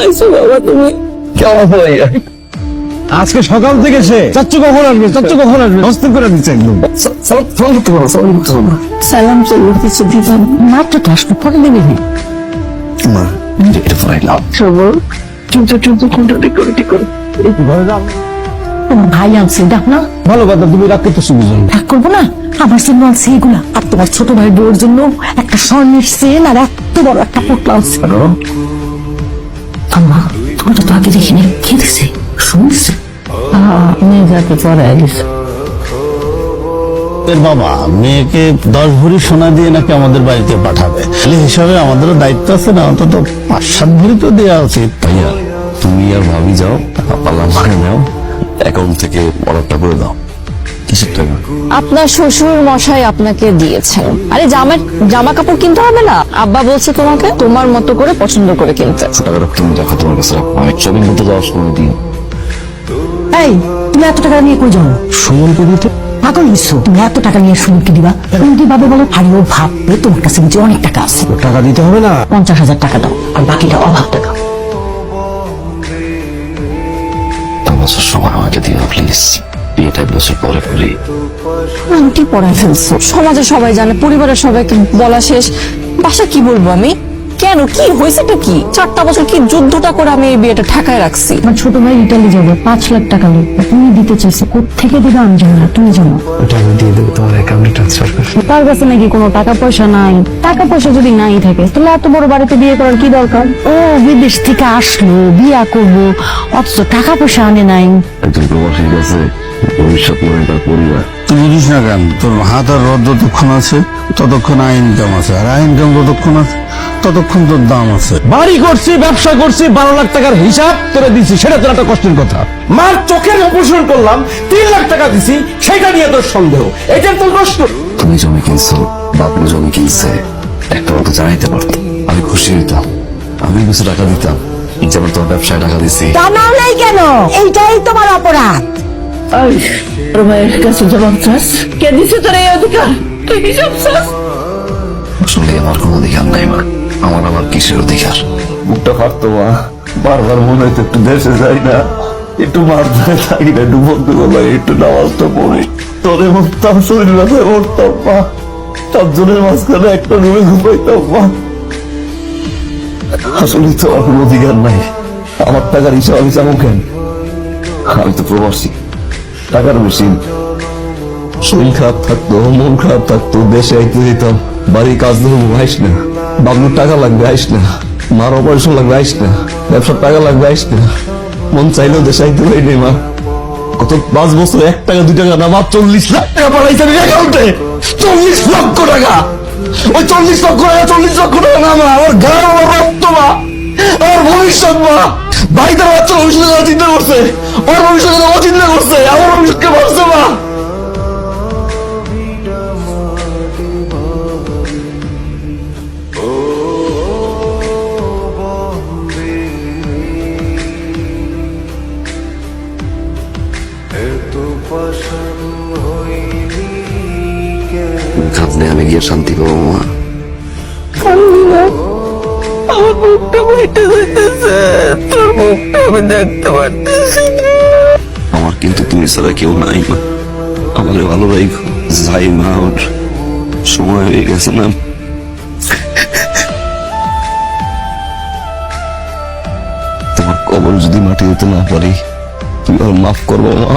আইসো বাবা তুমি কেমন হয়ে আজকে সকাল থেকে সে চাচ্চু কখন আসবে? চাচ্চু কখন আসবে? করে দিচ্ছে একদম। ফোন করতে পারো ফোন করতে পারো সালাম কিছু দিতাম তো পরে দেবে মা এটা পরে নাও সবর চুলতে চুলতে কোনটা ঠিক করে ঠিক করে ঘরে যাও। ভাই আনছে দেখ না। ভালো কথা তুমি রাগ বুঝুন রাগ করব না? আমার জন্য আনছে এগুলা আর তোমার ছোট ভাই বউর জন্য একটা স্বর্ণের সেন আর এত বড় একটা পোটলা আনছে। তুমি তো আগে দেখিনি কে দিছে শুনছে মেয়ে যাকে পড়ায় দিছে এর বাবা মেয়েকে দশ ভরি সোনা দিয়ে নাকি আমাদের বাড়িতে পাঠাবে ছেলে হিসাবে আমাদেরও দায়িত্ব আছে না অন্তত পাঁচ সাত ভরি তো দেওয়া উচিত ভাইয়া তুমি আর ভাবি যাও পাল্লা মারে নাও অ্যাকাউন্ট থেকে অর্ডারটা করে দাও কিসের টাকা আপনার শ্বশুর মশাই আপনাকে দিয়েছেন। আরে জামার জামা কাপড় কিনতে হবে না? আব্বা বলছে তোমাকে তোমার মতো করে পছন্দ করে কিনতে। টাকাটা তুমি রাখো তোমার কাছে রাখো। আমি শপিং করতে যাওয়ার সময় দিন এই তুমি এত টাকা নিয়ে কই যাও? সুমনকে দিতে? পাগল হইছো। তুমি এত টাকা নিয়ে সুমনকে দিবা? তুমি কীভাবে বলো? আর ও ভাববে তোমার কাছে যে অনেক টাকা আছে। টাকা দিতে হবে না? পঞ্চাশ হাজার টাকা দাও আর বাকিটা অভাব টাকা। বছর সময় আমাকে দিও প্লিজ বিয়েটা বছর পরে করি। আংটি পরায় ফেলছো। সমাজে সবাই জানে পরিবারের সবাইকে বলা শেষ। বাসা কি বলব আমি? কেন? কি? হয়েছেটা কি? চারটা বছর কি যুদ্ধটা করে আমি এই বিয়েটা ঠাকায় রাখছি? আমার ছোট ভাই ইটালি যাবে পাঁচ লাখ টাকা লাগবে তুমি দিতে চাইছো থেকে দিবে আমি জানি না তুমি জানো। ওটা আমি দিয়ে দেবো তোমার অ্যাকাউন্টে ট্রান্সফার করে। তার কাছে নাকি কোনো টাকা পয়সা নাই। টাকা পয়সা যদি নাই থাকে তাহলে এত বড় বাড়িতে বিয়ে করার কি দরকার? ও বিদেশ থেকে আসলো বিয়া করব অথচ টাকা পয়সা আনে নাই। একজন প্রবাসীর কাছে ভবিষ্যৎ মানে তার পরিবার। তুই বুঝিস না কেন? তোর হাত আর রদ যতক্ষণ আছে ততক্ষণ আয় ইনকাম আছে। আর আয় ইনকাম যতক্ষণ আছে ততক্ষণ তোর দাম আছে। বাড়ি করছি ব্যবসা করছি বারো লাখ টাকার হিসাব তোরে দিছি সেটা তোর একটা কষ্টের কথা। মার চোখের অপারেশন করলাম তিন লাখ টাকা দিছি সেটা নিয়ে তোর সন্দেহ। এটা তোর কষ্ট। তুমি জমি কিনছো বাপু জমি কিনছে একটা মতো জানাইতে পারতো। আমি খুশি হইতাম আমি কিছু টাকা দিতাম যেমন তোমার ব্যবসায় টাকা দিছি। জানাও নাই কেন? এইটাই তোমার অপরাধ। আর তোর ভাইয়ের কাছে জবাব চাস কে দিছে তোর এই অধিকার তুই হিসাব চাস আসলে আমার কোনো অধিকার নাই মা আমার আবার কিসের অধিকার বুকটা ফাটতো মা বারবার মনে হতো একটু দেশে যাই না একটু মার ধরে থাকি না একটু বন্ধু বলাই একটু নামাজটা পড়ি তোরে মরতাম শরীর ব্যথায় মরতাম মা চারজনের মাঝখানে একটা রুমে ঘুমাইতাম মা আসলে তো আমার কোনো অধিকার নাই আমার টাকার হিসাব আমি চাবো কেন আমি তো প্রবাসী টাকার মেশিন। শরীর খারাপ থাকতো, মন খারাপ থাকতো, দেশে আইতে দিতাম বাড়ির কাজ ধরবো আইস না। বাবলুর টাকা লাগবে, আইস না। মার অপারেশন লাগবে, আইস না। ব্যবসার টাকা লাগবে, আইস না। মন চাইলেও দেশে আইতে পারি নি মা। কত পাঁচ বছর এক টাকা, দুই টাকা না মাত্র চল্লিশ লাখ টাকা পাঠাইছে আমি অ্যাকাউন্টে চল্লিশ লক্ষ টাকা। ওই চল্লিশ লক্ষ টাকা, চল্লিশ লক্ষ টাকা না, মা। আমার গান আমার রক্ত, মা। আমার ভবিষ্যৎ, মা। ভাই তার বাচ্চা ভবিষ্যতের কথা চিন্তা করছে ওর ভবিষ্যতের কথা চিন্তা করছে আমার ভবিষ্যৎকে ভাবছে মা কাঁদলে আমি গিয়ে শান্তি পাবো মা। আমার মুখটা তোর মুখটা আমি দেখতে পারতেছি আমার কিন্তু তুমি ছাড়া কেউ নাই মা। আমার ভালো রাখো যাই মা, ওর সময় হয়ে গেছে না। তোমার কবর যদি মাটি দিতে না পারি, তুমি আর মাফ করব মা।